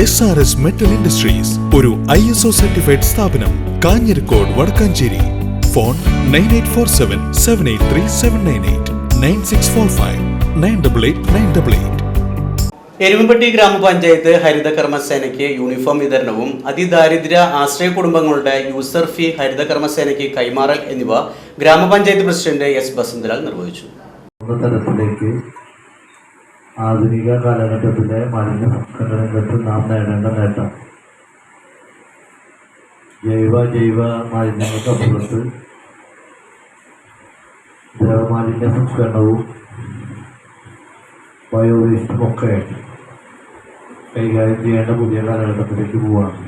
S R S metal industries ഒരു I S O certified സ്ഥാപനം Kanhirakode Vadakkanchery. Phone nine eight four seven seven eight three seven nine eight nine six four five nine double eight nine double eight Erumapetty ഗ്രാമപഞ്ചായത്ത് ഹരിത കർമ്മസേനയ്ക്ക് uniform വിതരണവും അതിദാരിദ്ര്യ ആശ്രയ കുടുംബങ്ങളുടെ user ഫീ ഹരിതകർമ്മസേനയ്ക്ക് കൈമാറൽ എന്നിവ ഗ്രാമപഞ്ചായത്ത് president S Basanthalal നിർവഹിച്ചു. ആധുനിക കാലഘട്ടത്തിലെ മാലിന്യ സംസ്കരണ രംഗത്ത് നാം നേടേണ്ട നേട്ടം. ജൈവ ജൈവ മാലിന്യങ്ങൾക്കപ്പുറത്ത് ദ്രവമാലിന്യ സംസ്കരണവും ബയോവേസ്റ്റുമൊക്കെ കൈകാര്യം ചെയ്യേണ്ട പുതിയ കാലഘട്ടത്തിലേക്ക് പോവാണ്.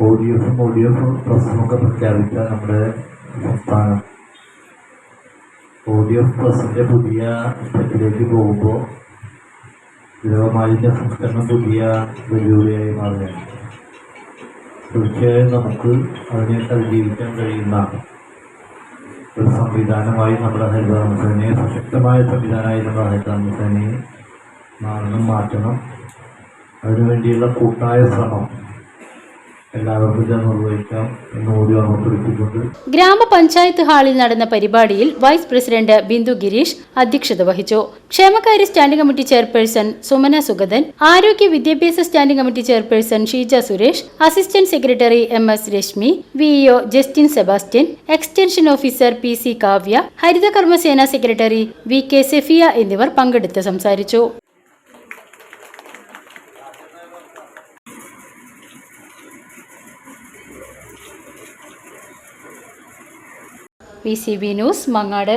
ഒ ഡി എഫും ഒ ഡി എഫ് പ്രസമൊക്കെ പ്രഖ്യാപിച്ച നമ്മുടെ സംസ്ഥാനം ഡി പ്ലസിന്റെ പുതിയ ഇഷ്ടത്തിലേക്ക് പോകുമ്പോൾ ദ്രവമാലിന്യ സംസ്കരണം പുതിയ വെല്ലുവിളിയായി മാറുകയാണ്. തീർച്ചയായും നമുക്ക് അതിനെ അതിജീവിക്കാൻ കഴിയുന്ന ഒരു സംവിധാനമായി നമ്മുടെ ഹരിതാമസേനയെ സശക്തമായ സംവിധാനമായി നമ്മുടെ ഹരിതാമസേനയെ മാറണം മാറ്റണം. അതിനുവേണ്ടിയുള്ള കൂട്ടായ ശ്രമം ഗ്രാമപഞ്ചായത്ത് ഹാളിൽ നടന്ന പരിപാടിയിൽ വൈസ് പ്രസിഡന്റ് ബിന്ദു ഗിരീഷ് അധ്യക്ഷത വഹിച്ചു. ക്ഷേമകാര്യ standing committee chairperson Sumana Sugathan ആരോഗ്യ വിദ്യാഭ്യാസ standing committee chairperson Sheeja Suresh assistant secretary M S Rashmi VEO Justin Sebastian extension officer P C Kavya Harithakarmasena secretary V K Sefiya എന്നിവർ പങ്കെടുത്ത് സംസാരിച്ചു. P C B news Mangad.